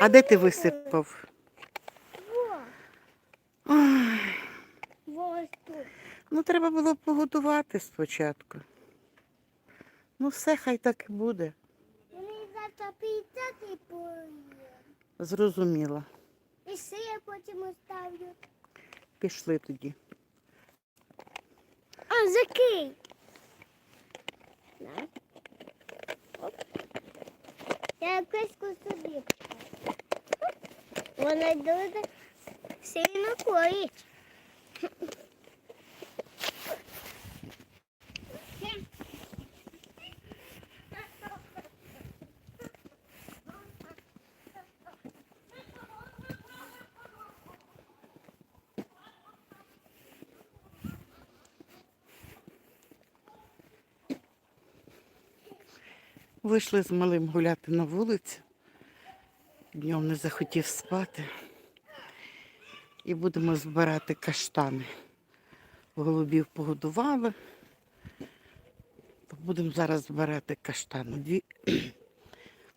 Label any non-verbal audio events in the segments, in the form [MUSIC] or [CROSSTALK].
А де ти висипав? Ой, ну треба було погодувати спочатку. Ну все, хай так і буде. Завтра і. Зрозуміла. І ще я потім оставлю. Пішли тоді. А, закинь. На. Оп. Я якусь собі. Вона дуже сильно коїть. Вийшли з малим гуляти на вулицю. Днем не захотів спати. І будемо збирати каштани. Голубів погодували. Будемо зараз збирати каштани. Дві [CLEARS THROAT]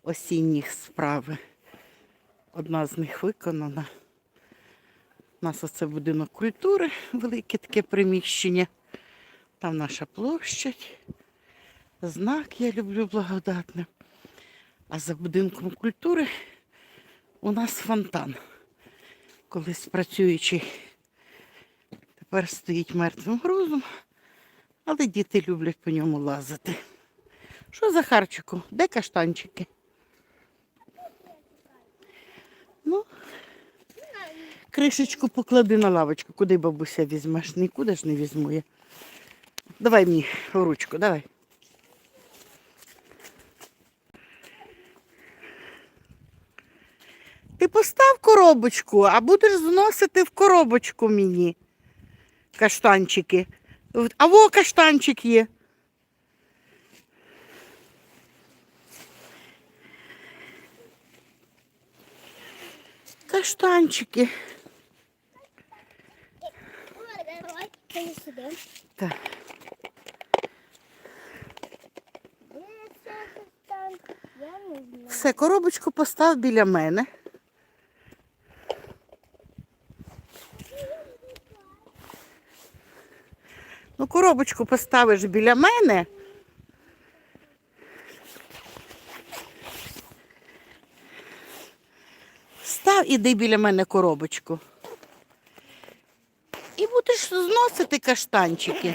осінніх справи. Одна з них виконана. У нас оце будинок культури, велике таке приміщення. Там наша площадь. Знак я люблю благодатне. А за будинком культури у нас фонтан. Колись працюючий, тепер стоїть мертвим грузом, але діти люблять по ньому лазити. Що за харчику? Де каштанчики? Ну, кришечку поклади на лавочку. Куди бабуся візьмеш? Нікуди ж не візьму я. Давай мені ручку, давай. Ти постав коробочку, а будеш зносити в коробочку мені каштанчики. А во каштанчик є. Каштанчики. Так. Все, коробочку постав біля мене. Коробочку поставиш біля мене. Став, іди біля мене коробочку. І будеш зносити каштанчики.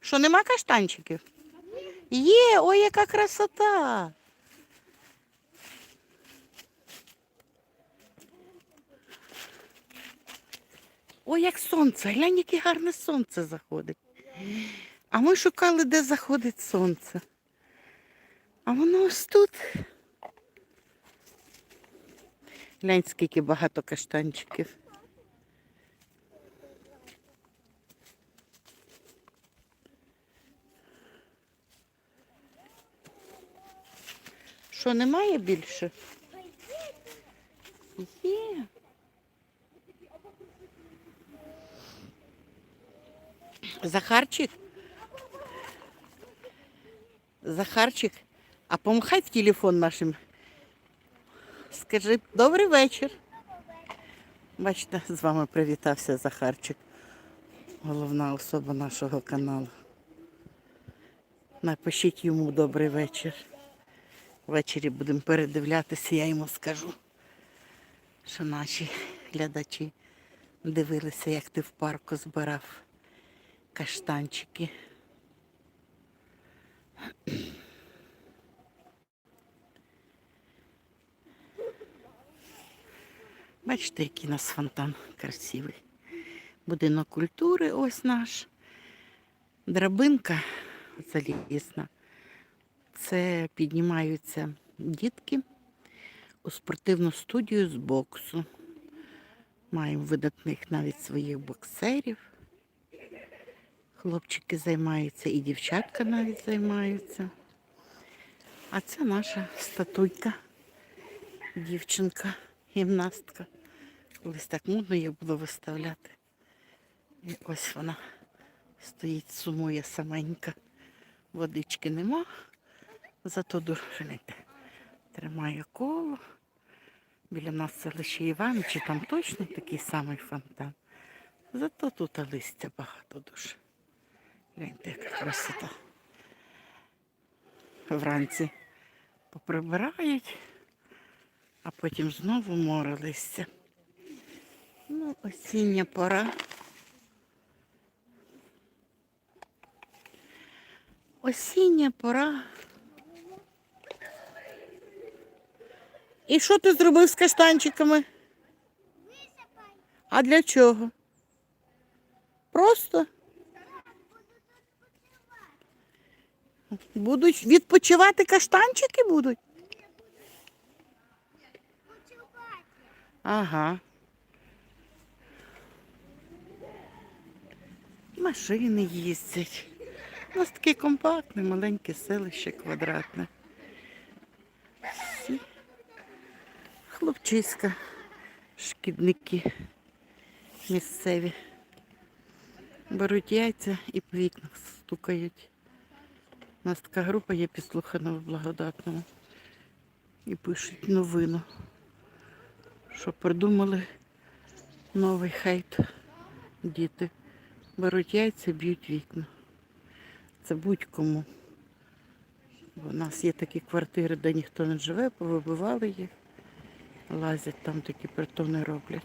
Що, нема каштанчиків? Є, ой, яка красота. Ой, як сонце, глянь, яке гарне сонце заходить. А ми шукали, де заходить сонце. А воно ось тут. Глянь, скільки багато каштанчиків. Що, немає більше? Є. Захарчик? Захарчик, а помахай в телефон нашим. Скажи добрий вечір. Бачите, з вами привітався Захарчик, головна особа нашого каналу. Напишіть йому добрий вечір. Ввечері будемо передивлятися, я йому скажу, що наші глядачі дивилися, як ти в парку збирав каштанчики. Бачите, який у нас фонтан красивий. Будинок культури ось наш. Драбинка залізна. Це піднімаються дітки у спортивну студію з боксу. Маємо видатних навіть своїх боксерів. Хлопчики займаються і дівчатка навіть займаються. А це наша статуйка, дівчинка, гімнастка. Колись так модно їх було виставляти. І ось вона стоїть, сумує саменька. Водички нема, зато дружини. Тримає. Коло. Біля нас це лише Івановичі, там точно такий самий фонтан. Зато тут листя багато дуже. Гляньте, яка красота. Вранці поприбирають, а потім знову море листя. Ну, осіння пора. Осіння пора. І що ти зробив з каштанчиками? А для чого? Просто будуть відпочивати каштанчики будуть? Ага. Машини їздять. У нас таке компактне, маленьке селище квадратне. Хлопчиська, шкідники місцеві. Беруть яйця і по вікнах стукають. У нас така група є підслухана в благодатному. І пишуть новину, що придумали новий хайт. Діти беруть яйця, б'ють вікна. Це будь-кому. У нас є такі квартири, де ніхто не живе, повибивали їх, лазять там такі притони роблять.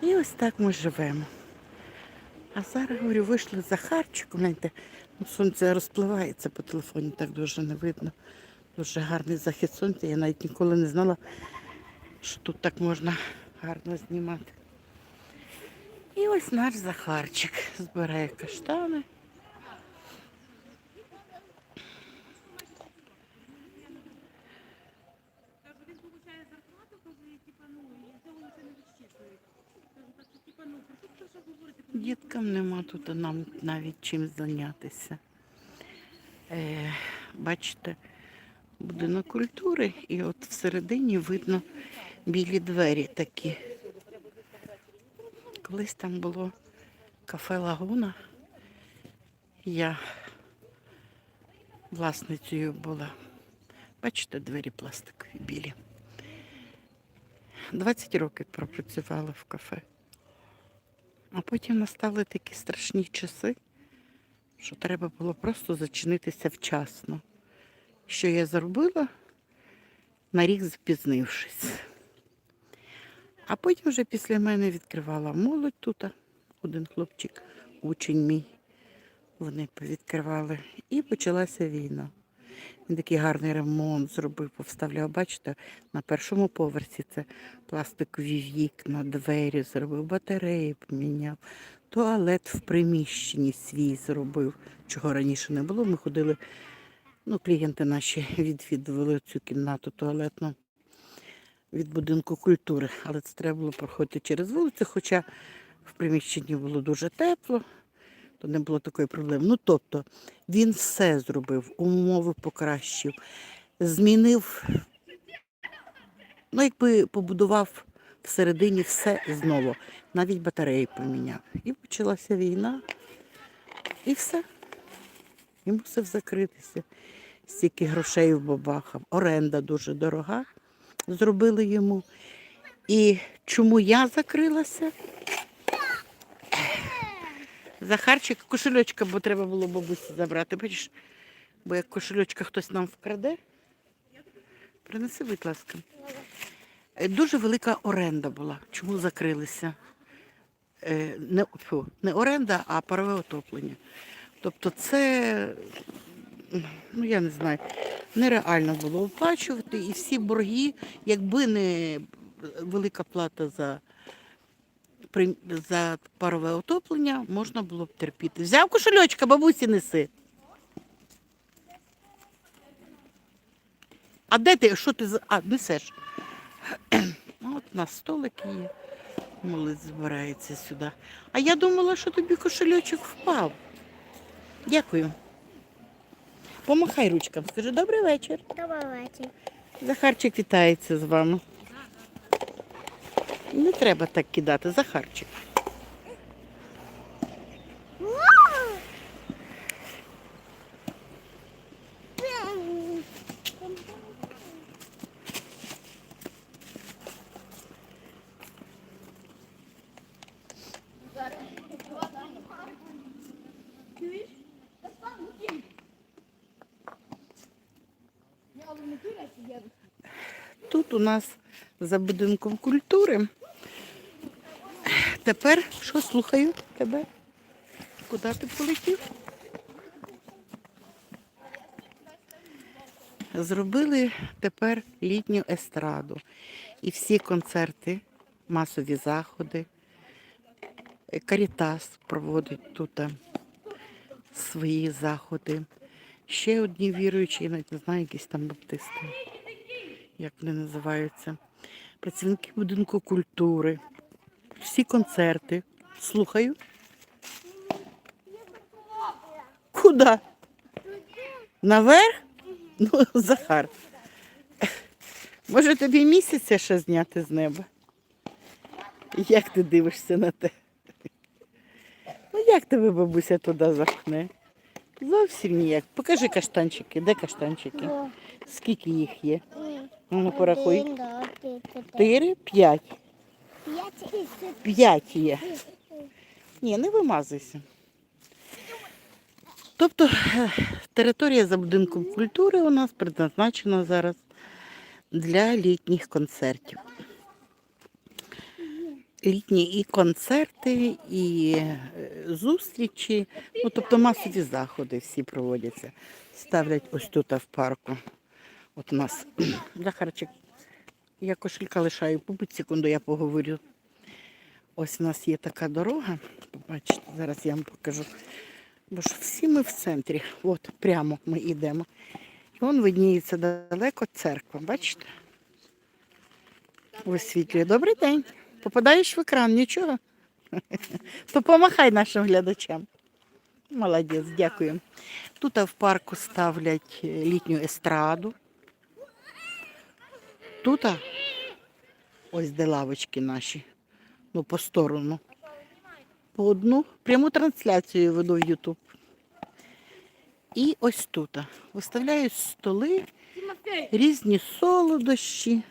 І ось так ми живемо. А зараз, говорю, вийшли за харчиком, ну, сонце розпливається по телефоні, так дуже не видно. Дуже гарний захід сонця. Я навіть ніколи не знала, що тут так можна гарно знімати. І ось наш Захарчик збирає каштани. Кажу, він получає зарплату, кажу, і типа, ну, і цього лише не відщитують. Кажу, так що, типа, ну, про що про що говорити? Про Діткам нема тут нам навіть чим зайнятися. Е, бачите, будинок культури, і от всередині видно білі двері такі. Колись там було кафе Лагуна. Я власницею була. Бачите, двері пластикові білі. 20 років пропрацювала в кафе. А потім настали такі страшні часи, що треба було просто зачинитися вчасно. Що я зробила, на рік запізнившись. А потім вже після мене відкривала молодь тут, один хлопчик, учень мій. Вони повідкривали. І почалася війна. Він такий гарний ремонт зробив, повставляв. Бачите, на першому поверсі це пластикові вікна, двері зробив, батареї поміняв, туалет в приміщенні свій зробив, чого раніше не було. Ми ходили, ну, клієнти наші відвідували цю кімнату туалетну від будинку культури, але це треба було проходити через вулицю, хоча в приміщенні було дуже тепло, то не було такої проблеми. Ну, тобто, він все зробив, умови покращив, змінив, ну, якби побудував всередині все знову, навіть батареї поміняв. І почалася війна, і все. І мусив закритися. Стільки грошей вбабахав. Оренда дуже дорога. Зробили йому. І чому я закрилася? Захарчик, кошельочка, бо треба було бабусі забрати. Бачиш, бо як кошельочка хтось нам вкраде. Принеси, будь ласка. Е, Дуже велика оренда була. Чому закрилися? Е, Не, фу, не оренда, а парове отоплення. Тобто це, ну я не знаю, нереально було оплачувати. І всі борги, якби не велика плата за, за парове отоплення, можна було б терпіти. Взяв кошельочка, бабусі неси. А де ти? Що ти А, несеш? Ну, От у нас столик є. Молодь збирається сюди. А я думала, що тобі кошельочок впав. Дякую. Помахай ручкам, скажи добрий вечір. Добрий вечір. Захарчик вітається з вами. Не треба так кидати, Захарчик. Тут у нас за будинком культури Тепер що слухаю тебе? Куди ти полетів? Зробили тепер літню естраду. І всі концерти, масові заходи. Карітас проводить тут е, свої заходи. Ще одні віруючі, я навіть не знаю, якісь там баптисти, як вони називаються. Працівники будинку культури, всі концерти. Слухаю. Куди? Наверх? Ну, Захар. Може тобі місяця ще зняти з неба? Як ти дивишся на те? Ну як тебе бабуся туди запхне? Зовсім ніяк. Покажи каштанчики. Де каштанчики? Скільки їх є? Ну, порахуй. Чотири, п'ять. П'ять є. Ні, не вимазуйся. Тобто е, територія за будинком культури у нас предназначена зараз для літніх концертів. Літні і концерти, і е, зустрічі, ну тобто масові заходи всі проводяться. Ставлять ось тут в парку. От у нас [CLEARS THROAT] Захарчик, я кошелька лишаю, побудь секунду, я поговорю. Ось у нас є така дорога. Побачите, зараз я вам покажу. Бо ж всі ми в центрі. От прямо ми йдемо. І вон видніється далеко церква, бачите? Висвітлює. Добрий день. Попадаєш в екран, нічого. [LAUGHS] То помахай нашим глядачам. Молодець, дякую. Тут в парку ставлять е, літню естраду. Тут ось де лавочки наші ну, по сторону. По одну пряму трансляцію веду в Ютуб. І ось тут виставляють столи, різні солодощі.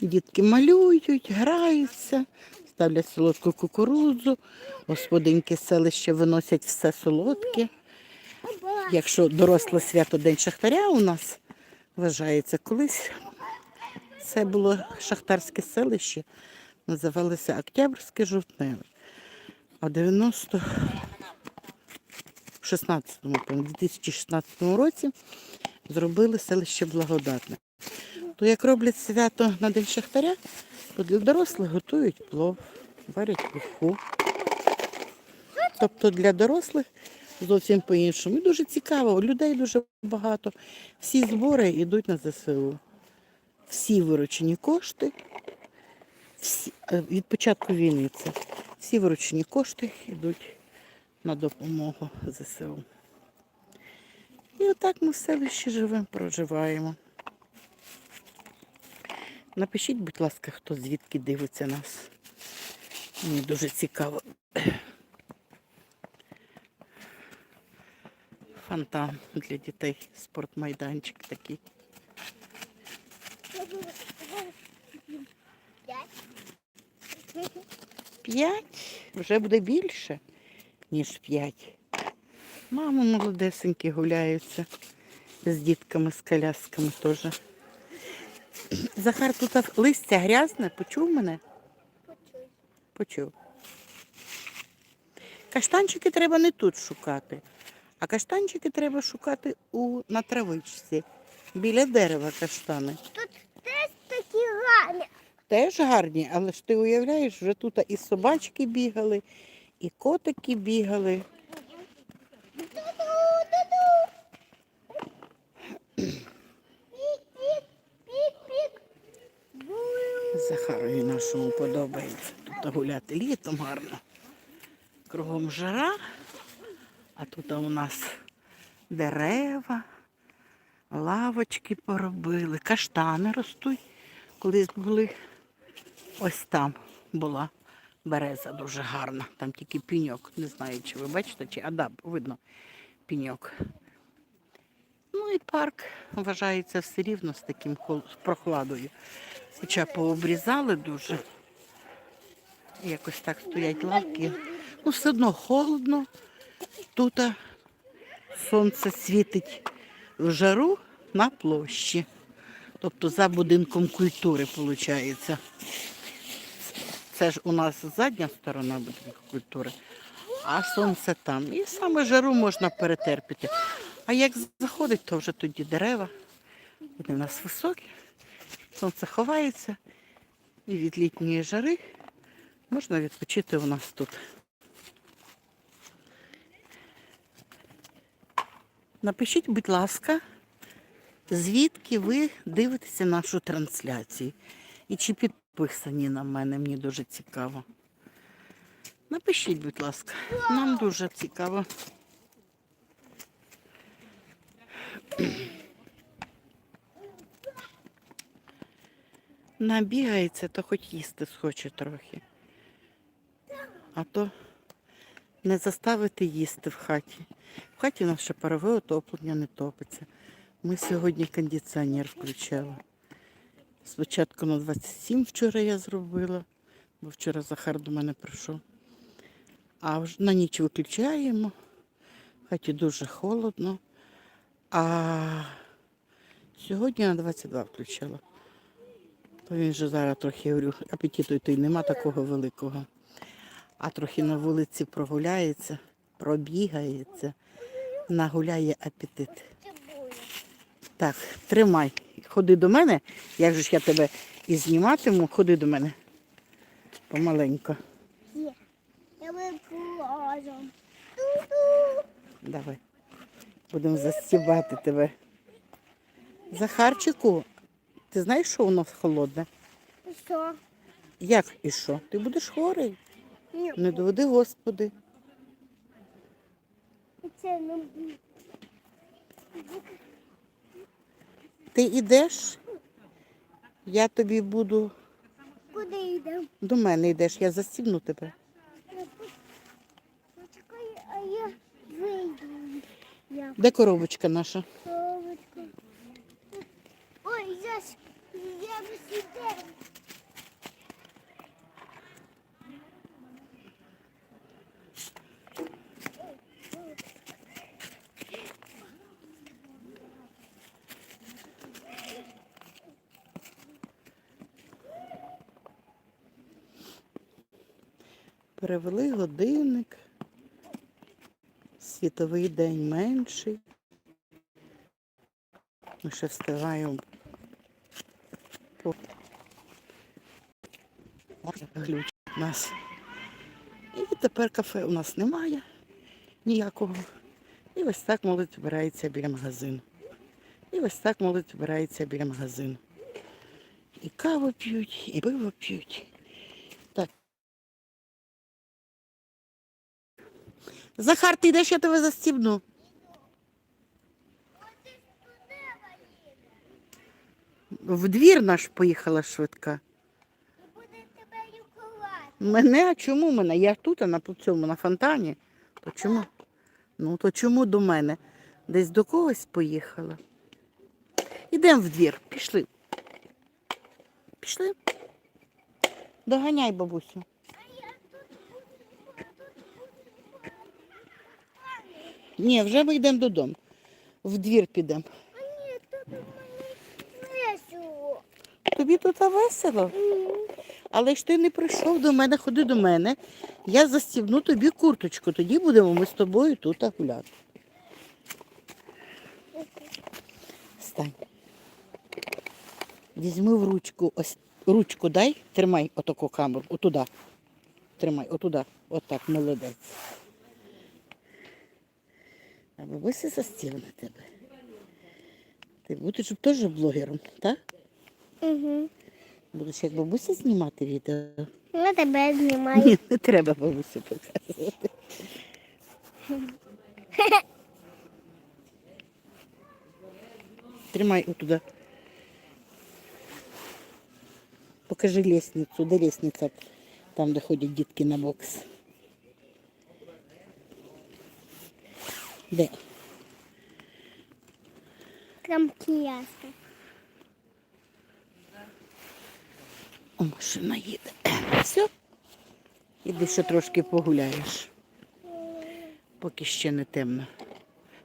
Дітки малюють, граються, ставлять солодку кукурудзу, господинки з селища виносять все солодке. Якщо доросле свято День Шахтаря у нас вважається колись, це було шахтарське селище, називалося Октябрьське жовтневе. А 90 в 16-му, 2016 році зробили селище Благодатне. То як роблять свято на День Шахтаря, то для дорослих готують плов, варять куху. Тобто для дорослих зовсім по-іншому. І дуже цікаво, людей дуже багато. Всі збори йдуть на ЗСУ. Всі виручені кошти всі, е, від початку війни це всі виручені кошти йдуть на допомогу ЗСУ. І отак ми в селищі живемо, проживаємо. Напишіть, будь ласка, хто звідки дивиться нас. Мені дуже цікаво. Фонтан для дітей, спортмайданчик такий. П'ять вже буде більше, ніж п'ять. Мами молодесенькі гуляються з дітками, з колясками теж. Захар, тут листя грязне, почув мене? Почув. Каштанчики треба не тут шукати, а каштанчики треба шукати у, на травичці. Біля дерева каштани. Тут теж такі гарні. Теж гарні, але ж ти уявляєш, вже тут і собачки бігали, і котики бігали. Захарові нашому подобається тут гуляти літом гарно. Кругом жара, а тут у нас дерева, лавочки поробили, каштани ростуть. Колись були ось там була береза дуже гарна. Там тільки піньок. Не знаю, чи ви бачите, чи а да, видно піньок. Ну і парк вважається все рівно з таким прохладою. Хоча пообрізали дуже. Якось так стоять лавки. Ну, все одно холодно. Тут сонце світить в жару, на площі. Тобто за будинком культури, виходить. Це ж у нас задня сторона культури, а сонце там. І саме жару можна перетерпіти. А як заходить, то вже тоді дерева. Вони в нас високі, сонце ховається, і від літньої жари можна відпочити у нас тут. Напишіть, будь ласка, звідки ви дивитеся нашу трансляцію. І чи підписані на мене, мені дуже цікаво. Напишіть, будь ласка, нам дуже цікаво. Набігається, то хоч їсти схоче трохи. А то не заставити їсти в хаті. В хаті у нас ще парове отоплення не топиться. Ми сьогодні кондиціонер включали. Спочатку на 27 вчора я зробила, бо вчора Захар до мене прийшов. А на ніч виключаємо. В хаті дуже холодно. А сьогодні на 22 включила. То він же зараз трохи говорю, апетиту то й нема такого великого. А трохи на вулиці прогуляється, пробігається, нагуляє апетит. Так, тримай. Ходи до мене. Як же ж я тебе і зніматиму, ходи до мене. Помаленько. Є. Я викладу. Давай. Будемо застібати тебе. Захарчику, ти знаєш, що воно холодне? І Що? Як і що? Ти будеш хворий. Ні. Не доведи, Господи. Це не Ти йдеш? Я тобі буду. куди йдемо? До мене йдеш, я застібну тебе. Почекай, а я вийду. Я Де коробочка наша? Коробочка. Ой, я я б сюди. Перевели годинник. Світовий день менший. Ми ще встигаємо. по- Глючить нас. І тепер кафе у нас немає ніякого. І ось так молодь збирається біля магазину. І ось так молодь збирається біля магазину. І каву п'ють, і пиво п'ють. Захар, ти йдеш, я тебе застібну. В двір наш поїхала швидка. Мене, а чому мене? Я тут, а на цьому, на фонтані. То чому? Ну, то чому до мене? Десь до когось поїхала. Ідемо в двір, пішли. Пішли. Доганяй, бабусю. Ні, вже ми йдемо додому. В двір підемо. А ні, тут у мене весело. Тобі тут весело. Але ж ти не прийшов до мене, ходи до мене. Я застібну тобі курточку, тоді будемо ми з тобою тут гуляти. Стань. Візьми в ручку, ось ручку дай, тримай отаку камеру, отуда. Тримай, отуда. Отак, молодець. А бабуся застігне тебе. Ти будеш теж блогером, так? Угу. Будеш як бабуся знімати відео? Я тебе знімаю. Ні, не треба бабусю показувати. Тримай отуда. Покажи лестницю. Де лестниця? Там, де ходять дітки на бокс. Де? Там кіяска. О, машина їде. [CLEARS THROAT] Все. Іди ще трошки погуляєш. Поки ще не темно.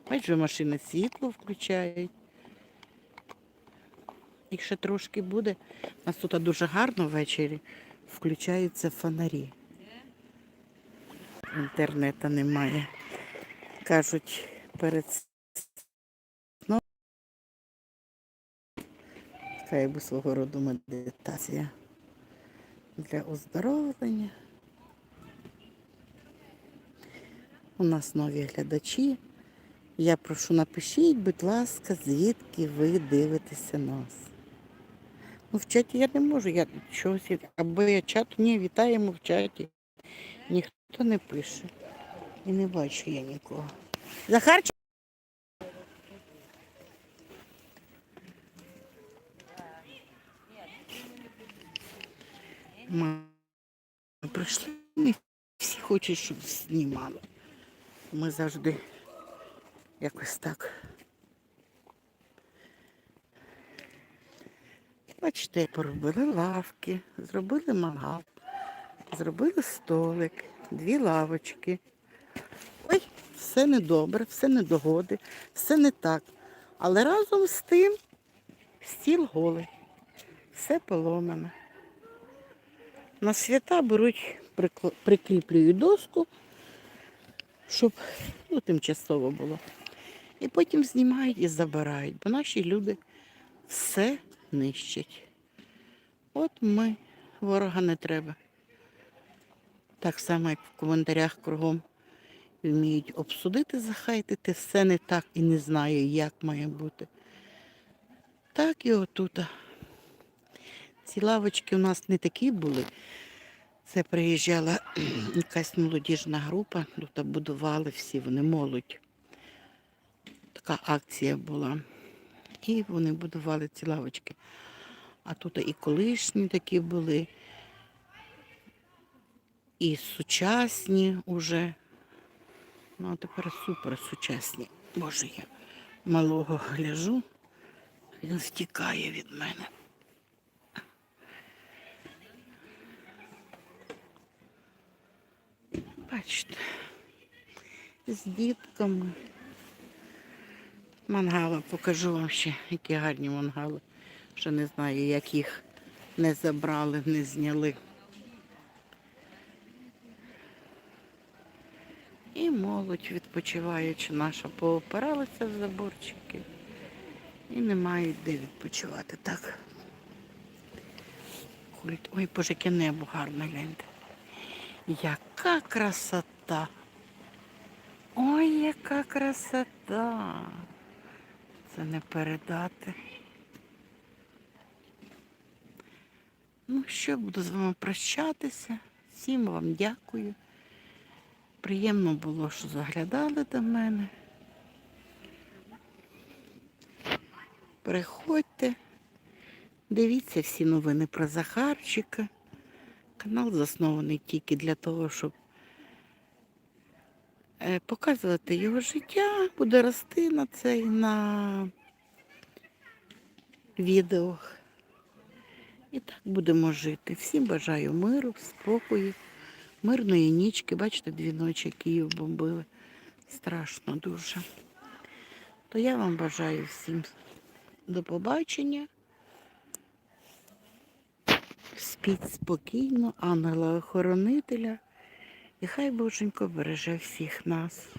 Бачиш, вже машини світло включають. Ще трошки буде. У нас тут дуже гарно ввечері включаються фонарі. Інтернету немає. Кажуть, перед сном така якби свого роду медитація для оздоровлення. У нас нові глядачі. Я прошу, напишіть, будь ласка, звідки ви дивитеся нас. Ну, в чаті я не можу, я чогось, або я чат, ні, вітаємо в чаті. Ніхто не пише. І не бачу я нікого. Захарчик? Ми прийшли, всі хочуть, щоб знімали. Ми завжди якось так. Бачите, поробили лавки, зробили мангал, зробили столик, дві лавочки. Все недобре, все недогоди, все не так. Але разом з тим стіл голий, все поломане. На свята беруть, прикріплюють доску, щоб ну, тимчасово було. І потім знімають і забирають, бо наші люди все нищать. От ми, ворога не треба. Так само, як в коментарях кругом вміють обсудити, захайтити, все не так і не знаю, як має бути. Так і отут. Ці лавочки у нас не такі були. Це приїжджала [CLEARS THROAT] якась молодіжна група, тут будували всі, вони молодь. Така акція була. І вони будували ці лавочки. А тут і колишні такі були, і сучасні уже. Ну, а тепер супер сучасні. Боже, я малого гляжу, він втікає від мене. Бачите, з дітками. Мангала покажу вам ще, які гарні мангали. Ще не знаю, як їх не забрали, не зняли. І молодь відпочиваючи наша поопиралася в заборчики і не мають де відпочивати. Так. Ой, боже, яке небо гарне гляньте. Яка красота! Ой, яка красота! Це не передати. Ну що, буду з вами прощатися. Всім вам дякую. Приємно було, що заглядали до мене. Приходьте, дивіться всі новини про Захарчика. Канал заснований тільки для того, щоб е, показувати його життя, буде рости на цей на відео. І так будемо жити. Всім бажаю миру, спокою, мирної нічки. Бачите, дві ночі Київ бомбили. Страшно дуже. То я вам бажаю всім до побачення. Спіть спокійно, ангела-охоронителя. І хай Боженько береже всіх нас.